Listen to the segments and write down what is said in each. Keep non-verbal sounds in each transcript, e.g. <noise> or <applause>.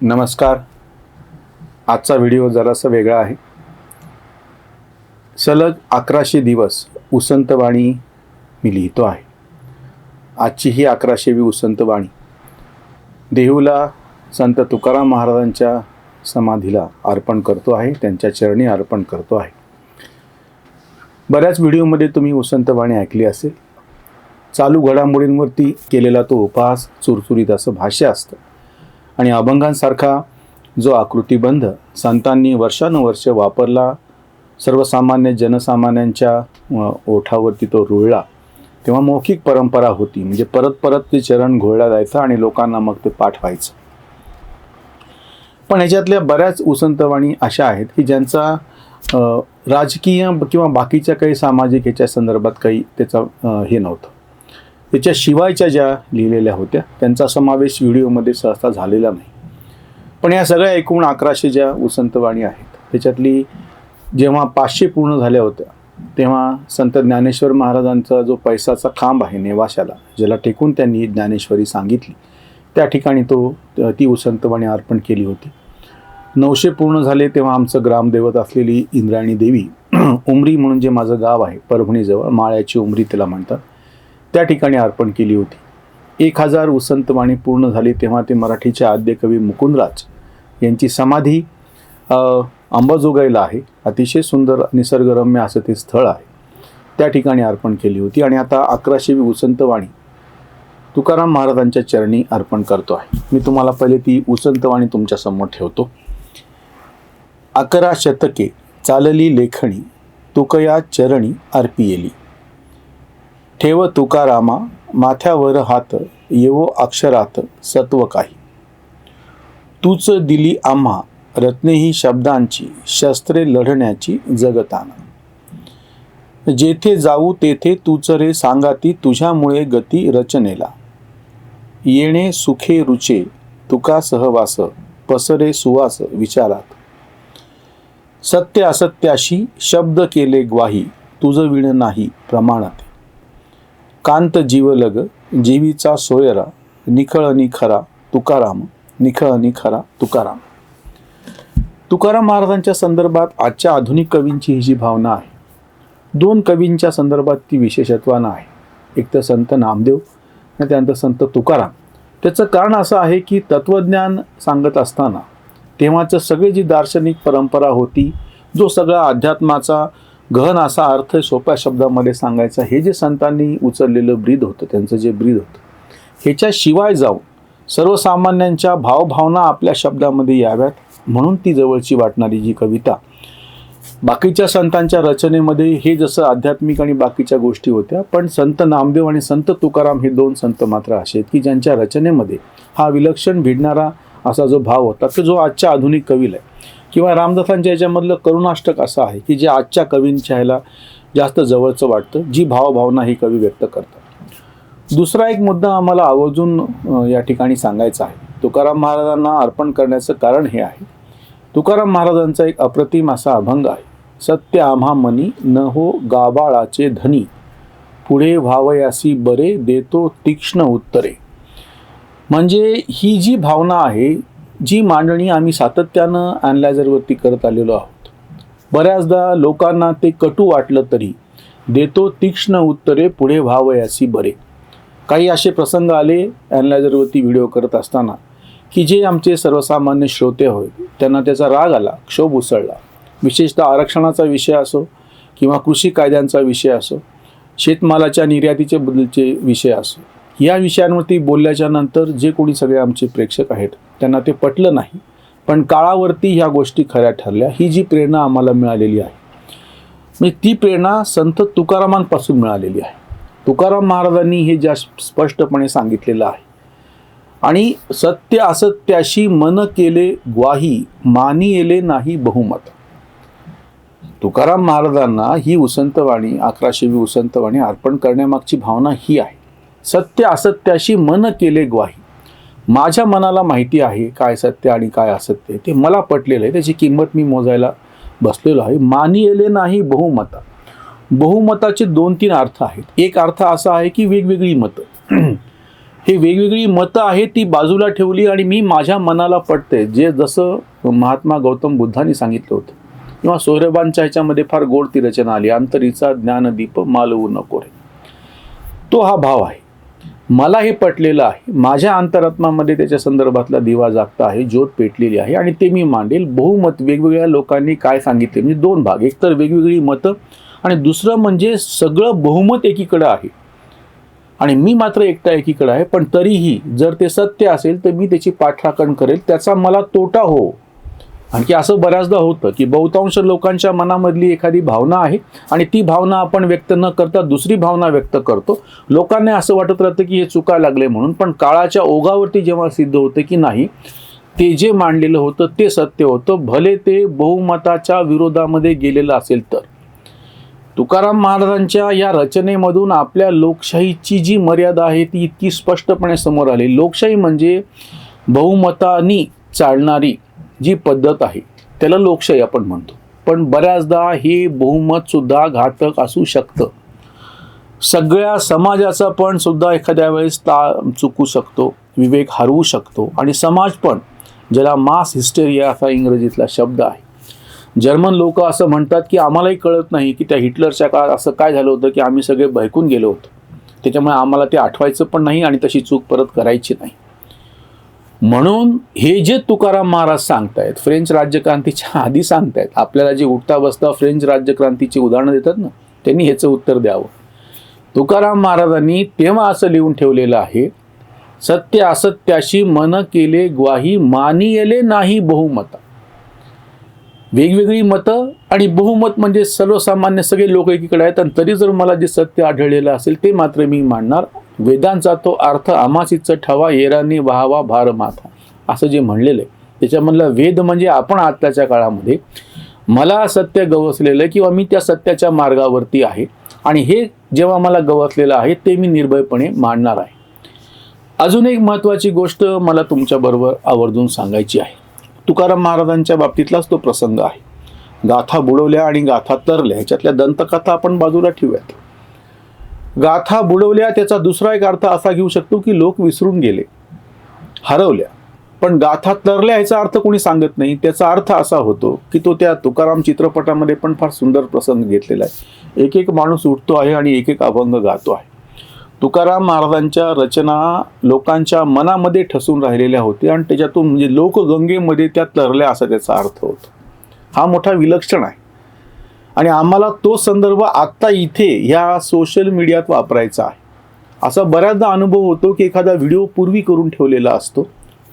नमस्कार. आजचा व्हिडिओ जरासा वेगळा आहे. सलग अकराशे दिवस उसंतवाणी मी लिहितो आहे. आजची ही अकराशेवी उसंतवाणी. देहूला संत तुकाराम महाराजांच्या समाधीला अर्पण करतो आहे त्यांच्या चरणी अर्पण करतो आहे. बऱ्याच व्हिडिओमध्ये तुम्ही उसंतवाणी ऐकली असेल. चालू घडामोडींवरती केलेला तो उपहास चुरचुरीत असं भाष्य असतं. आणि अभंगांसारखा जो आकृतीबंध संतांनी वर्षानुवर्ष वापरला सर्वसामान्य जनसामान्यांच्या ओठावरती तो रुळला तेव्हा मौखिक परंपरा होती. म्हणजे परत परत ते चरण घोळला जायचं आणि लोकांना मग ते पाठ व्हायचं. पण याच्यातल्या बऱ्याच उसंतवाणी अशा आहेत की ज्यांचा राजकीय किंवा बाकीच्या काही सामाजिक ह्याच्या संदर्भात काही त्याचा हे नव्हतं. त्याच्या शिवायच्या ज्या लिहिलेल्या होत्या त्यांचा समावेश व्हिडिओमध्ये सहसा झालेला नाही. पण या सगळ्या एकूण अकराशे ज्या उसंतवाणी आहेत त्याच्यातली जेव्हा पाचशे पूर्ण झाल्या होत्या तेव्हा संत ज्ञानेश्वर महाराजांचा जो पैसाचा खांब आहे नेवाशाला ज्याला टेकून त्यांनी ज्ञानेश्वरी सांगितली त्या ठिकाणी तो ती उसंतवाणी अर्पण केली होती. नऊशे पूर्ण झाले तेव्हा आमचं ग्रामदैवत असलेली इंद्रायणी देवी <clears throat> उमरी म्हणून जे माझं गाव आहे परभणीजवळ माळ्याची उमरी तिला म्हणतात. त्या ठिकाणी अर्पण केली होती. एक हजार वसंतवाणी पूर्ण झाली तेव्हा ते मराठीचे आद्यकवी मुकुंदराज यांची समाधी अंबाजोगाईला आहे. अतिशय सुंदर निसर्गरम्य असं ते स्थळ आहे. त्या ठिकाणी अर्पण केली होती आणि आता अकराशेवी उसंतवाणी तुकाराम महाराजांच्या चरणी अर्पण करतो आहे. मी तुम्हाला पहिले ती उसंतवाणी तुमच्यासमोर ठेवतो. अकरा शतके चालली लेखणी तुकया चरणी अर्पियेली. ठेव तुकारामा माथ्यावर हात येवो अक्षरात सत्व काही. तूच दिली आम्हा रत्नेही शब्दांची शस्त्रे लढण्याची जगताना. जेथे जाऊ तेथे तूच रे सांगाती तुझ्यामुळे गती रचनेला. येणे सुखे रुचे तुका सहवास पसरे सुवास विचारात. सत्य असत्याशी शब्द केले ग्वाही तुझं विण नाही प्रमाणात. कांत जीवलग जीवीचा सोयरा निखळनी खरा तुकाराम निखळनी खरा तुकाराम. तुकाराम महाराजांच्या संदर्भात आजच्या आधुनिक कवींची ही जी भावना आहे दोन कवींच्या संदर्भात ती विशेषत्वानं आहे. एक तर संत नामदेव आणि त्यानंतर संत तुकाराम. त्याचं कारण असं आहे की तत्त्वज्ञान सांगत असताना तेव्हाचं सगळी जी दार्शनिक परंपरा होती जो सगळा अध्यात्माचा गहन असा अर्थ सोप्या शब्दामध्ये सांगायचा हे जे संतांनी उचललेलं ब्रीद होतं त्यांचं जे ब्रीद होतं ह्याच्याशिवाय जाऊन सर्वसामान्यांच्या भावभावना आपल्या शब्दामध्ये याव्यात म्हणून ती जवळची वाटणारी जी कविता बाकीच्या संतांच्या रचनेमध्ये हे जसं आध्यात्मिक आणि बाकीच्या गोष्टी होत्या पण संत नामदेव आणि संत तुकाराम हे दोन संत मात्र असे आहेत की ज्यांच्या रचनेमध्ये हा विलक्षण भिडणारा असा जो भाव होता तो जो आजच्या आधुनिक कवीला आहे. किंवा रामदासांच्या याच्यामधलं करुणाष्टक असं आहे की जे आजच्या कवींच्या ह्याला जास्त जवळचं वाटतं जी भावभावना ही कवी व्यक्त करतात. दुसरा एक मुद्दा आम्हाला आवर्जून या ठिकाणी सांगायचा आहे. तुकाराम महाराजांना अर्पण करण्याचं कारण हे आहे. तुकाराम महाराजांचा एक अप्रतिम असा अभंग आहे. सत्य आम्हा मनी न हो गाबाळाचे धनी. पुढे व्हावयासी बरे देतो तीक्ष्ण उत्तरे. म्हणजे ही जी भावना आहे जी मांडणी आम्ही सातत्यानं अॅनलायझरवरती करत आलेलो आहोत. बऱ्याचदा लोकांना ते कटू वाटलं तरी देतो तीक्ष्ण उत्तरे पुढे व्हावयासी बरे. काही असे प्रसंग आले अॅनलायझरवरती व्हिडिओ करत असताना की जे आमचे सर्वसामान्य श्रोते होय त्यांना त्याचा राग आला क्षोभ उसळला. विशेषतः आरक्षणाचा विषय असो किंवा कृषी कायद्यांचा विषय असो शेतमालाच्या निर्यातीचे बदलचे विषय असो. या विषयांवरती बोलल्याच्या नंतर जे कोणी सगळे आमचे प्रेक्षक आहेत त्यांना ते पटलं नाही. पण काळावरती ह्या गोष्टी खऱ्या ठरल्या. ही जी प्रेरणा आम्हाला मिळालेली आहे म्हणजे ती प्रेरणा संत तुकारामांपासून मिळालेली आहे. तुकाराम महाराजांनी हे ज्या स्पष्टपणे सांगितलेलं आहे. आणि सत्य असत्याशी मन केले ग्वाही मानी येले नाही बहुमत. तुकाराम महाराजांना ही उसंतवाणी अकराशेवी उसंतवाणी अर्पण करण्यामागची भावना ही आहे. सत्य असत्याशी मन केले ग्वाही. माझ्या मनाला माहिती आहे काय सत्य आणि काय असत्य. ते मला पटलेलं आहे. त्याची किंमत मी मोजायला बसलेलो आहे. मानी येले नाही बहुमता. बहुमताचे दोन तीन अर्थ आहेत. एक अर्थ असा आहे की वेगवेगळी मतं. <clears throat> हे वेगवेगळी मतं आहेत ती बाजूला ठेवली आणि मी माझ्या मनाला पटते जे जसं महात्मा गौतम बुद्धांनी सांगितलं होतं. किंवा सोयरबांच्या ह्याच्यामध्ये फार गोड ती रचना आली. अंतरीचा ज्ञानदीप मालवू नको रे. तो हा भाव आहे. मला हे पटलेलं आहे. माझ्या अंतरात्मामध्ये त्याच्या संदर्भातला दिवा जागता आहे ज्योत पेटलेली आहे आणि ते मी मांडेल. बहुमत वेगवेगळ्या लोकांनी काय सांगितले? म्हणजे दोन भाग. एक तर वेगवेगळी मतं आणि दुसरं म्हणजे सगळं बहुमत एकीकडं आहे. आणि मी मात्र एकटा एकीकडं आहे पण तरीही जर ते सत्य असेल तर मी त्याची पाठराखण करेल. त्याचा मला तोटा हो. आणखी असं बऱ्याचदा होतं की बहुतांश लोकांच्या मनामधली एखादी भावना आहे आणि ती भावना आपण व्यक्त न करता दुसरी भावना व्यक्त करतो. लोकांना असं वाटत राहतं की हे चुका लागले म्हणून पण काळाच्या ओघावरती जेव्हा सिद्ध होतं की नाही ते जे मांडलेलं होतं ते सत्य होतं. भले ते बहुमताच्या विरोधामध्ये गेलेलं असेल तर. तुकाराम महाराजांच्या या रचनेमधून आपल्या लोकशाहीची जी मर्यादा आहे ती इतकी स्पष्टपणे समोर आली. लोकशाही म्हणजे बहुमतानी चालणारी जी पद्धत आहे त्याला लोकशाही आपण म्हणतो. पण बऱ्याचदा हे बहुमतसुद्धा घातक असू शकतं. सगळ्या समाजाचा पण सुद्धा एखाद्या वेळेस ता चुकू शकतो विवेक हरवू शकतो. आणि समाज पण ज्याला मास हिस्टेरिया असा इंग्रजीतला शब्द आहे. जर्मन लोक असं म्हणतात की आम्हालाही कळत नाही की त्या हिटलरच्या काळात असं काय झालं होतं की आम्ही सगळे बहकून गेलो होतो. त्याच्यामुळे आम्हाला ते आठवायचं पण नाही आणि तशी चूक परत करायची नाही. म्हणून हे जे तुकाराम महाराज सांगतायत फ्रेंच राज्यक्रांतीच्या आधी सांगतायत आपल्याला जे उठता बसता फ्रेंच राज्यक्रांतीची उदाहरणं देतात ना त्यांनी ह्याचं उत्तर द्यावं. तुकाराम महाराजांनी तेव्हा असं लिहून ठेवलेलं आहे सत्य असत्याशी मन केले ग्वाही मानियले नाही बहुमता. वेगवेगळी मतं आणि बहुमत म्हणजे सर्वसामान्य सगळे लोक एकीकडे आहेत आणि तरी जर मला जे सत्य आढळलेलं असेल ते मात्र मी मांडणार वेदांचा तो अर्थ आमासीच ठवा येरांनी व्हावा भार माथा. असं जे म्हणलेलं आहे. त्याच्यामधलं वेद म्हणजे आपण आत्ताच्या काळामध्ये मला सत्य गवसलेलं आहे किंवा मी त्या सत्याच्या मार्गावरती आहे. आणि हे जेव्हा मला गवसलेलं आहे ते मी निर्भयपणे मांडणार आहे. अजून एक महत्त्वाची गोष्ट मला तुमच्याबरोबर आवर्जून सांगायची आहे. तुकाराम महाराजांच्या बाबतीतलाच तो प्रसंग आहे. गाथा बुडवल्या आणि गाथा तरल्या. ह्याच्यातल्या दंतकथा आपण बाजूला ठेवूयात. गाथा बुडवल्या त्याचा दुसरा एक अर्थ असा घेऊ शकतो की लोक विसरून गेले हरवल्या. पण गाथा तरल्या ह्याचा अर्थ कोणी सांगत नाही. त्याचा अर्थ असा होतो की तो त्या तुकाराम चित्रपटामध्ये पण फार सुंदर प्रसंग घेतलेला आहे. एक एक माणूस उठतो आहे आणि एक एक अभंग गातो आहे. तुकाराम महाराजांच्या रचना लोकांच्या मनामध्ये ठसून राहिलेल्या होत्या आणि त्याच्यातून म्हणजे लोकगंगेमध्ये त्या तरल्या असा त्याचा अर्थ होतो. हा मोठा विलक्षण आहे. आणि आम्हाला तो संदर्भ आत्ता इथे ह्या सोशल मीडियात वापरायचा आहे. असा बऱ्याचदा अनुभव होतो की एखादा व्हिडिओ पूर्वी करून ठेवलेला असतो.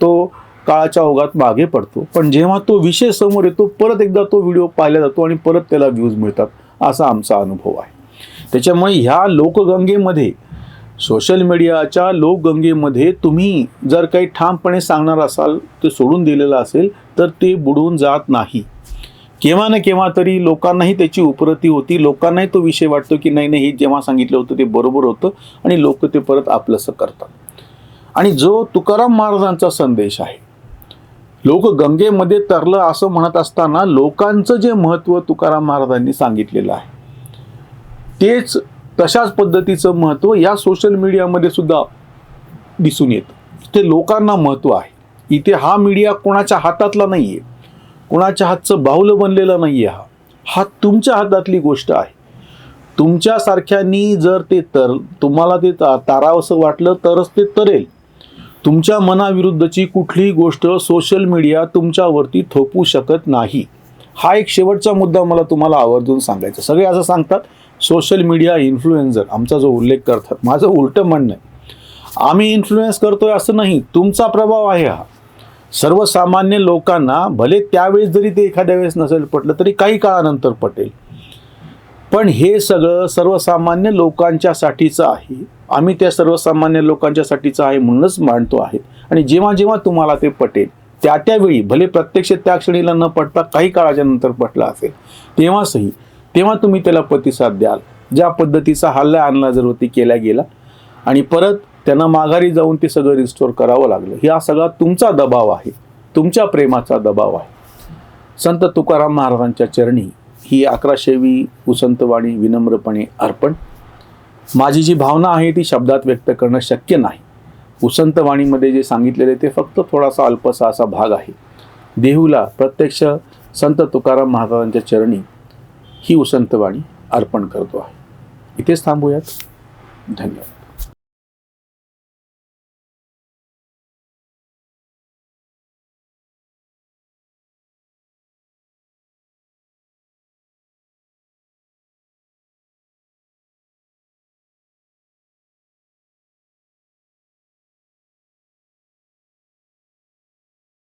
तो काळाच्या ओघात मागे पडतो. पण जेव्हा तो विषय समोर येतो परत एकदा तो व्हिडिओ पाहिला जातो आणि परत त्याला व्ह्यूज मिळतात. असा आमचा अनुभव आहे. त्याच्यामुळे ह्या लोकगंगेमध्ये सोशल मीडियाच्या लोकगंगेमध्ये तुम्ही जर काही ठामपणे सांगणार असाल ते सोडून दिलेलं असेल तर ते बुडून जात नाही. केव्हा ना केव्हा तरी लोकांनाही त्याची उपरती होती. लोकांनाही तो विषय वाटतो की नाही नाही हे जेव्हा सांगितलं होतं ते बरोबर होतं आणि लोक ते परत आपलंसं करतात. आणि जो तुकाराम महाराजांचा संदेश आहे लोक गंगेमध्ये तरलं असं म्हणत असताना लोकांचं जे महत्त्व तुकाराम महाराजांनी सांगितलेलं आहे तेच तशाच पद्धतीचं महत्त्व या सोशल मीडियामध्ये सुद्धा दिसून येतं. ते लोकांना महत्त्व आहे. इथे हा मीडिया कोणाच्या हातातला नाही आहे कुणाच्या हातचं बाहुलं बनलेलं नाही आहे हा. हा तुमच्या हातातली गोष्ट आहे. तुमच्यासारख्यांनी जर ते तर तुम्हाला ते तारावसं तारावंसं वाटलं तरच ते तरेल. तुमच्या मनाविरुद्धची कुठलीही गोष्ट सोशल मीडिया तुमच्यावरती थोपू शकत नाही. हा एक शेवटचा मुद्दा मला तुम्हाला आवर्जून सांगायचा सगळे असं सांगतात सोशल मीडिया इन्फ्लुएन्झर. आमचा जो उल्लेख करतात. माझं उलटं म्हणणं आहे. आम्ही इन्फ्लुएन्स करतोय असं नाही. तुमचा प्रभाव आहे हा. सर्वसामान्य लोकांना भले त्यावेळेस जरी ते एखाद्या वेळेस नसेल पटलं तरी काही काळानंतर पटेल. पण हे सगळं सर्वसामान्य लोकांच्यासाठीचं आहे. आम्ही त्या सर्वसामान्य लोकांच्यासाठीचं आहे म्हणूनच मांडतो आहे आणि जेव्हा जेव्हा तुम्हाला ते पटेल त्या त्यावेळी भले प्रत्यक्ष त्या क्षणीला न पटता काही काळाच्या नंतर पटला असेल तेव्हाचही तेव्हा तुम्ही त्याला प्रतिसाद द्याल. ज्या पद्धतीचा हल्ला आणला जर होती केला गेला. आणि परत त्यांना माघारी जाऊन ते सगळं रिस्टोर करावं लागलं. हा सगळा तुमचा दबाव आहे. तुमच्या प्रेमाचा दबाव आहे. संत तुकाराम महाराजांच्या चरणी ही अकराशेवी उसंतवाणी विनम्रपणे अर्पण. माझी जी भावना आहे ती शब्दात व्यक्त करणं शक्य नाही. उसंतवाणीमध्ये जे सांगितलेले ते फक्त थोडासा अल्पसा असा भाग आहे. देहूला प्रत्यक्ष संत तुकाराम महाराजांच्या चरणी ही उसंतवाणी अर्पण करतो आहे. इथेच थांबूयात. धन्यवाद.